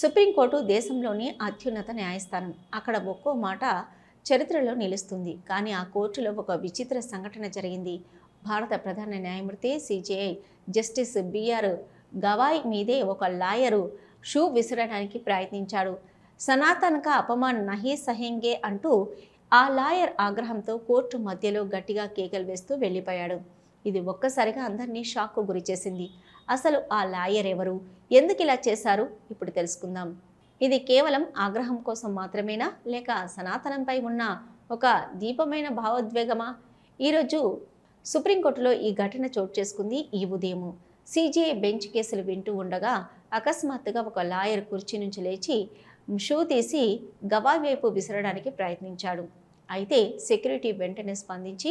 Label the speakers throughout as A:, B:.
A: Supreme court దేశంలోని అత్యున్నత న్యాయస్థానం. అక్కడ ఒక్కో మాట చరిత్రలో నిలుస్తుంది. కానీ ఆ కోర్టులో ఒక విచిత్ర సంఘటన జరిగింది. భారత ప్రధాన న్యాయమూర్తి సిజేఐ జస్టిస్ బిఆర్ గవాయ్ మీదే ఒక లాయరు షూ విసరడానికి ప్రయత్నించాడు. సనాతనక అపమాన్ నహీ సహెంగే అంటూ ఆ లాయర్ ఆగ్రహంతో కోర్టు మధ్యలో గట్టిగా కేకలు వేస్తూ వెళ్ళిపోయాడు. ఇది ఒక్కసారిగా అందరినీ షాక్కు గురిచేసింది. అసలు ఆ లాయర్ ఎవరు? ఎందుకు ఇలా చేశారు? ఇప్పుడు తెలుసుకుందాం. ఇది కేవలం ఆగ్రహం కోసం మాత్రమేనా? లేక సనాతనంపై ఉన్న ఒక దీపమైన భావోద్వేగమా? ఈరోజు సుప్రీంకోర్టులో ఈ ఘటన చోటు చేసుకుంది ఈ ఉదయము. సిజేఐ బెంచ్ కేసులు వింటూ ఉండగా అకస్మాత్తుగా ఒక లాయర్ కుర్చీ నుంచి లేచి షూ తీసి గవా వైపు విసరడానికి ప్రయత్నించాడు. అయితే సెక్యూరిటీ వెంటనే స్పందించి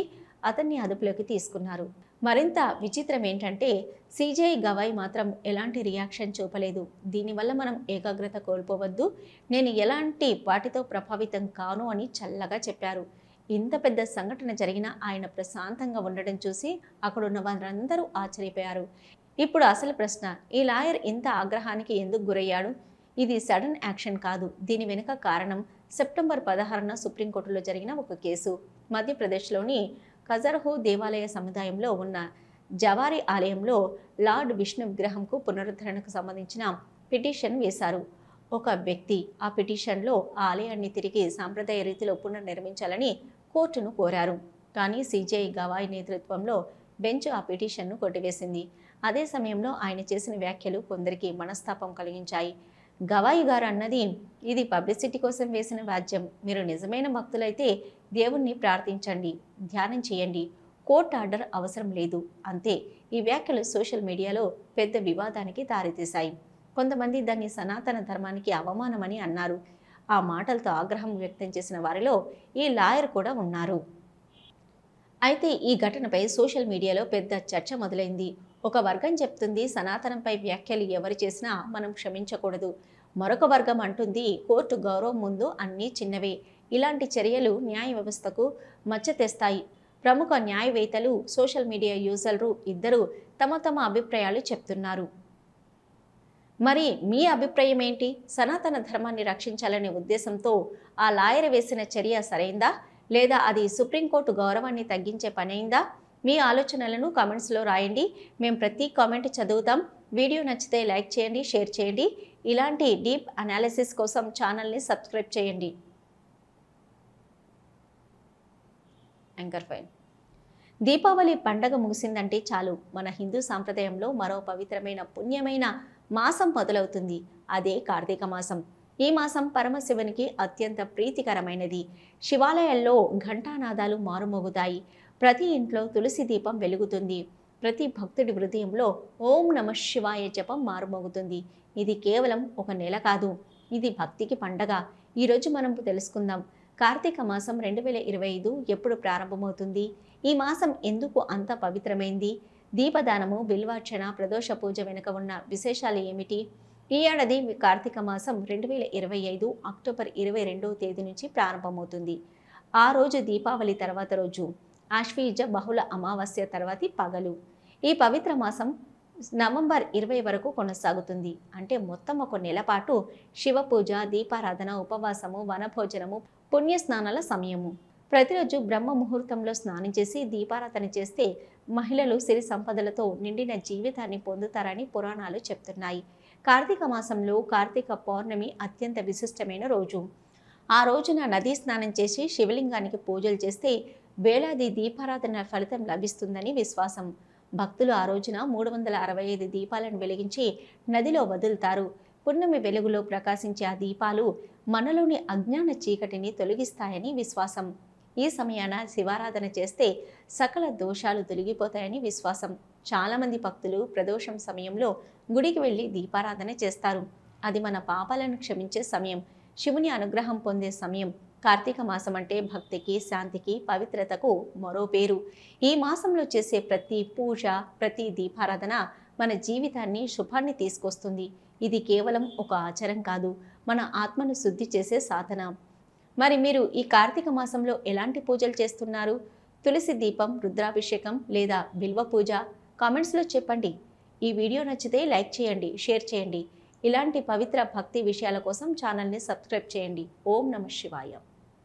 A: అతన్ని అదుపులోకి తీసుకున్నారు. మరింత విచిత్రం ఏంటంటే సిజేఐ గవాయ్ మాత్రం ఎలాంటి రియాక్షన్ చూపలేదు. దీనివల్ల మనం ఏకాగ్రత కోల్పోవద్దు. నేను ఎలాంటి వాటితో ప్రభావితం కాను అని చల్లగా చెప్పారు. ఇంత పెద్ద సంఘటన జరిగినా ఆయన ప్రశాంతంగా ఉండడం చూసి అక్కడున్న వారందరూ ఆశ్చర్యపోయారు. ఇప్పుడు అసలు ప్రశ్న ఈ లాయర్ ఇంత ఆగ్రహానికి ఎందుకు గురయ్యాడు? ఇది సడన్ యాక్షన్ కాదు. దీని వెనుక కారణం సెప్టెంబర్ పదహారున సుప్రీంకోర్టులో జరిగిన ఒక కేసు. మధ్యప్రదేశ్లోని ఖజర్హు దేవాలయ సముదాయంలో ఉన్న జవారి ఆలయంలో లార్డ్ విష్ణు విగ్రహంకు పునరుద్ధరణకు సంబంధించిన పిటిషన్ వేశారు. ఒక వ్యక్తి ఆ పిటిషన్లో ఆ ఆలయాన్ని తిరిగి సాంప్రదాయ రీతిలో పునర్నిర్మించాలని కోర్టును కోరారు. కానీ సిజేఐ గవాయ్ నేతృత్వంలో బెంచ్ ఆ పిటిషన్ను కొట్టివేసింది. అదే సమయంలో ఆయన చేసిన వ్యాఖ్యలు కొందరికి మనస్తాపం కలిగించాయి. గవాయి గారు అన్నది ఇది పబ్లిసిటీ కోసం వేసిన వాద్యం. మీరు నిజమైన భక్తులైతే దేవుణ్ణి ప్రార్థించండి ధ్యానం చేయండి. కోర్ట్ ఆర్డర్ అవసరం లేదు. అంతే. ఈ వ్యాఖ్యలు సోషల్ మీడియాలో పెద్ద వివాదానికి దారితీశాయి. కొంతమంది దాన్ని సనాతన ధర్మానికి అవమానమని అన్నారు. ఆ మాటలతో ఆగ్రహం వ్యక్తం చేసిన వారిలో ఈ లాయర్ కూడా ఉన్నారు. అయితే ఈ ఘటనపై సోషల్ మీడియాలో పెద్ద చర్చ మొదలైంది. ఒక వర్గం చెప్తుంది సనాతనంపై వ్యాఖ్యలు ఎవరు చేసినా మనం క్షమించకూడదు. మరొక వర్గం అంటుంది కోర్టు గౌరవం ముందు అన్నీ చిన్నవే. ఇలాంటి చర్యలు న్యాయ వ్యవస్థకు మచ్చ తెస్తాయి ప్రముఖ న్యాయవేత్తలు సోషల్ మీడియా యూజర్లు ఇద్దరు తమ తమ అభిప్రాయాలు చెప్తున్నారు. మరి మీ అభిప్రాయం ఏంటి? సనాతన ధర్మాన్ని రక్షించాలనే ఉద్దేశంతో ఆ లాయర్ వేసిన చర్య సరైందా? లేదా అది సుప్రీంకోర్టు గౌరవాన్ని తగ్గించే పనైందా? మీ ఆలోచనలను కామెంట్స్లో రాయండి. మేము ప్రతి కామెంట్ చదువుతాం. వీడియో నచ్చితే లైక్ చేయండి షేర్ చేయండి. ఇలాంటి డీప్ అనాలిసిస్ కోసం ఛానల్ని సబ్స్క్రైబ్ చేయండి. యాంకర్ ఫైన్ దీపావళి పండగ ముగిసిందంటే చాలు. మన హిందూ సాంప్రదాయంలో మరో పవిత్రమైన పుణ్యమైన మాసం మొదలవుతుంది. అదే కార్తీక మాసం. ఈ మాసం పరమశివునికి అత్యంత ప్రీతికరమైనది. శివాలయాల్లో ఘంటానాదాలు మారుమోగుతాయి. ప్రతి ఇంట్లో తులసి దీపం వెలుగుతుంది. ప్రతి భక్తుడి హృదయంలో ఓం నమ శివాయ జపం మారుమోగుతుంది. ఇది కేవలం ఒక నెల కాదు ఇది భక్తికి పండగ. ఈరోజు మనం తెలుసుకుందాం. కార్తీక మాసం రెండు వేల ఇరవై ఐదు ఎప్పుడు ప్రారంభమవుతుంది? ఈ మాసం ఎందుకు అంత పవిత్రమైంది? దీపదానము బిల్వార్చన ప్రదోష పూజ వెనుక ఉన్న విశేషాలు ఏమిటి? ఈ ఏడాది కార్తీక మాసం రెండు వేల ఇరవై ఐదు అక్టోబర్ ఇరవై రెండవ తేదీ నుంచి ప్రారంభమవుతుంది. ఆ రోజు దీపావళి తర్వాత రోజు. ఆశ్వీజ బహుళ అమావాస్య తర్వాతి పగలు. ఈ పవిత్ర మాసం నవంబర్ ఇరవై వరకు కొనసాగుతుంది. అంటే మొత్తం ఒక నెల పాటు శివ పూజ దీపారాధన ఉపవాసము వనభోజనము పుణ్యస్నానాల సమయము. ప్రతిరోజు బ్రహ్మ ముహూర్తంలో స్నానం చేసి దీపారాధన చేస్తే మహిళలు సిరి సంపదలతో నిండిన జీవితాన్ని పొందుతారని పురాణాలు చెప్తున్నాయి. కార్తీక మాసంలో కార్తీక పౌర్ణమి అత్యంత విశిష్టమైన రోజు. ఆ రోజున నదీ స్నానం చేసి శివలింగానికి పూజలు చేస్తే వేలాది దీపారాధన ఫలితం లభిస్తుందని విశ్వాసం. భక్తులు ఆ రోజున మూడు వందల అరవై ఐదు దీపాలను వెలిగించి నదిలో వదులుతారు. పున్నమి వెలుగులో ప్రకాశించే ఆ దీపాలు మనలోని అజ్ఞాన చీకటిని తొలగిస్తాయని విశ్వాసం. ఈ సమయాన శివారాధన చేస్తే సకల దోషాలు తొలగిపోతాయని విశ్వాసం. చాలామంది భక్తులు ప్రదోషం సమయంలో గుడికి వెళ్ళి దీపారాధన చేస్తారు. అది మన పాపాలను క్షమించే సమయం. శివుని అనుగ్రహం పొందే సమయం. కార్తీక మాసం అంటే భక్తికి శాంతికి పవిత్రతకు మరో పేరు. ఈ మాసంలో చేసే ప్రతి పూజ ప్రతి దీపారాధన మన జీవితాన్ని శుభాన్ని తీసుకొస్తుంది. ఇది కేవలం ఒక ఆచారం కాదు మన ఆత్మను శుద్ధి చేసే సాధన. మరి మీరు ఈ కార్తీక మాసంలో ఎలాంటి పూజలు చేస్తున్నారు? తులసి దీపం రుద్రాభిషేకం లేదా బిల్వ పూజ? కామెంట్స్లో చెప్పండి. ఈ వీడియో నచ్చితే లైక్ చేయండి షేర్ చేయండి. ఇలాంటి పవిత్ర భక్తి విషయాల కోసం ఛానల్ని సబ్స్క్రైబ్ చేయండి. ఓం నమ శివాయ.